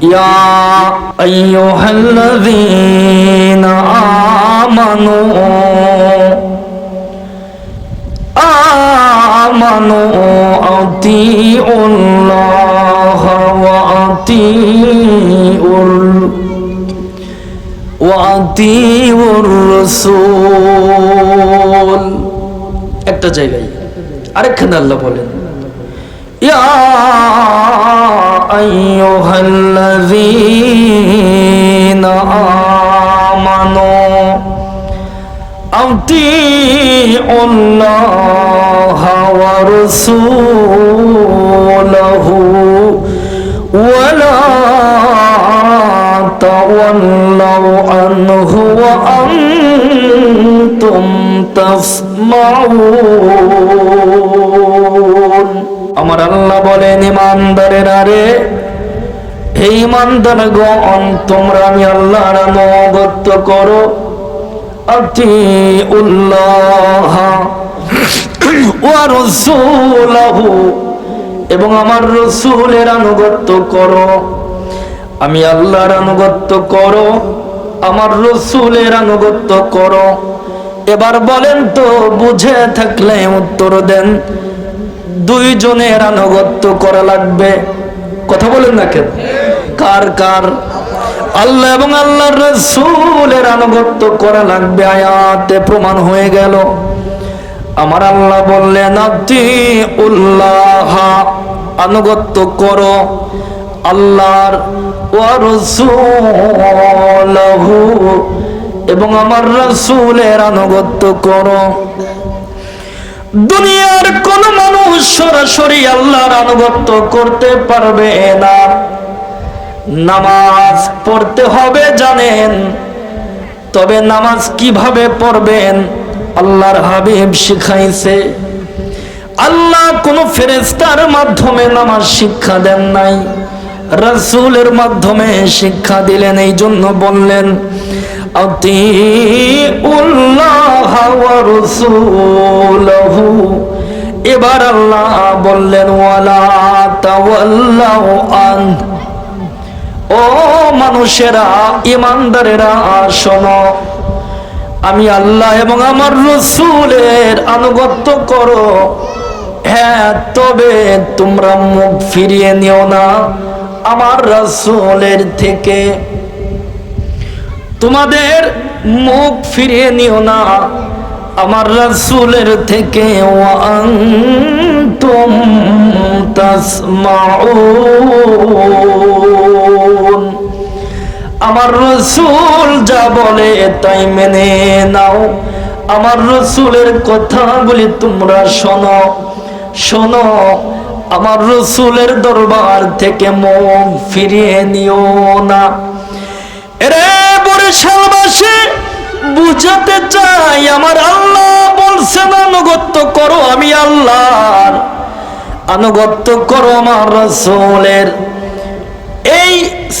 يا أيها الذين آمنوا آمنوا أطيعوا الله وأطيعوا ال- وأطيعوا الرسول একটা জায়গায় আরেকখানে আল্লাহ বলেন يا أيها الذين آمنوا أطيعوا الله ورسوله ولا تولوا عنه وأنتم تسمعون. আমার আল্লাহ বলেন ইমানদারেরা রে হে ইমানদারগণ তোমরা আমি আল্লাহর অনুগত্য করো। আতি উল্লাহ ওয়া রাসূলহু এবং আমার রসুলের আনুগত্য করো। আমি আল্লাহর আনুগত্য করো, আমার রসুলের আনুগত্য করো। এবার বলেন তো, বুঝে থাকলে উত্তর দেন। দুইজনের আনুগত্য করা লাগবে। কথা বলেন না কেন? কার কার? আল্লাহ এবং আল্লাহর রসুলের আনুগত্য করা লাগবে। আয়াতে প্রমাণ হয়ে গেল। আমার আল্লাহ বললেন উল্লাহ আনুগত্য করো। আল্লাহর এবং আমার রাসূলের আনুগত্য করো। দুনিয়ার কোন মানুষ সরাসরি আল্লাহর আনুগত্য করতে পারবে না। নামাজ পড়তে হবে, জানেন। তবে নামাজ কীভাবে পড়বেন, আল্লাহর হাবিব শিখাইছে। আল্লাহ কোন ফেরেস্তার মাধ্যমে নামাজ শিক্ষা দেন নাই। রাসূলের মাধ্যমে শিক্ষা দিলেন এই জন্য বললেন এবার আল্লাহ বললেন, ওয়ালা আন ও মানুষেরা ইমানদারেরা শোনো, আমি আল্লাহ এবং আমার রসুলের আনুগত্য করো। হ্যাঁ তবে তোমরা মুখ ফিরিয়ে নিও না। আমার রসুলের থেকে তোমাদের মুখ ফিরিয়ে নিও না। আমার রসুলের থেকে আমার রসুল যা বলে তাই মেনে নাও। আমার রসুলের কথাগুলি তোমরা শোনো। শোনো, আমার রসুলের দরবার থেকে মুখ ফিরিয়ে নিও না। রে বরিশালবাসী বুঝাতে চাই আমার আল্লাহ বলছেন, আনুগত্য করো আমি আল্লাহর। আনুগত্য করো আমার রসুলের। এই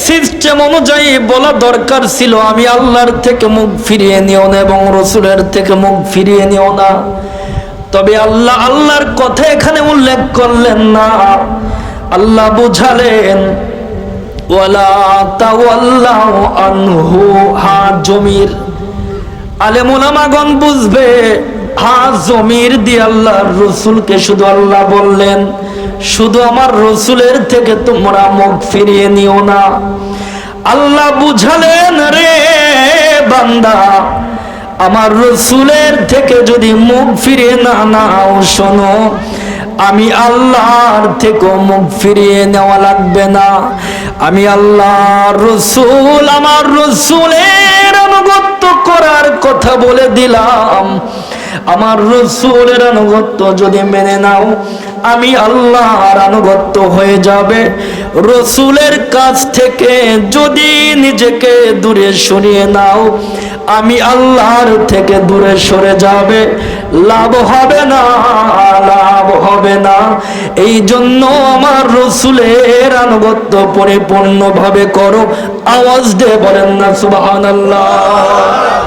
সিস্টেম অনুযায়ী বলা দরকার ছিল, আমি আল্লাহর থেকে মুখ ফিরিয়ে নিও না এবং রসুলের থেকে মুখ ফিরিয়ে নিও না। তবে আল্লাহ আল্লাহর কথা এখানে উল্লেখ করলেন না। আল্লাহ বুঝালেন আলেমুলামাগণ বুঝবে, হা জমির দিয়ে আল্লাহর রসুলকে শুধু আল্লাহ বললেন। শুধু আমার রসুলের থেকে তোমরা মুখ ফিরিয়ে নিও না। আল্লাহ বুঝালেন, রে বান্দা, আমার রসুলের থেকে যদি মুখ ফিরিয়ে না নাও, শোনো, আমি আল্লাহর থেকেও মুখ ফিরিয়ে নেওয়া লাগবে না। আমি আল্লাহ রসুল, আমার রসুলের অনুগত্য করার কথা বলে দিলাম। আমার রসুলের আনুগত্য যদি মেনে নাও, আমি আল্লাহর আনুগত্য হয়ে যাবে। রসুলের কাছ থেকে যদি নিজেকে দূরে সরিয়ে নাও আমি আল্লাহর থেকে দূরে সরে যাবে। লাভ হবে না, লাভ হবে না। এই জন্য আমার রসুলের আনুগত্য পরিপূর্ণভাবে করো। আওয়াজ দিয়ে বলেন না সুবাহ আল্লাহ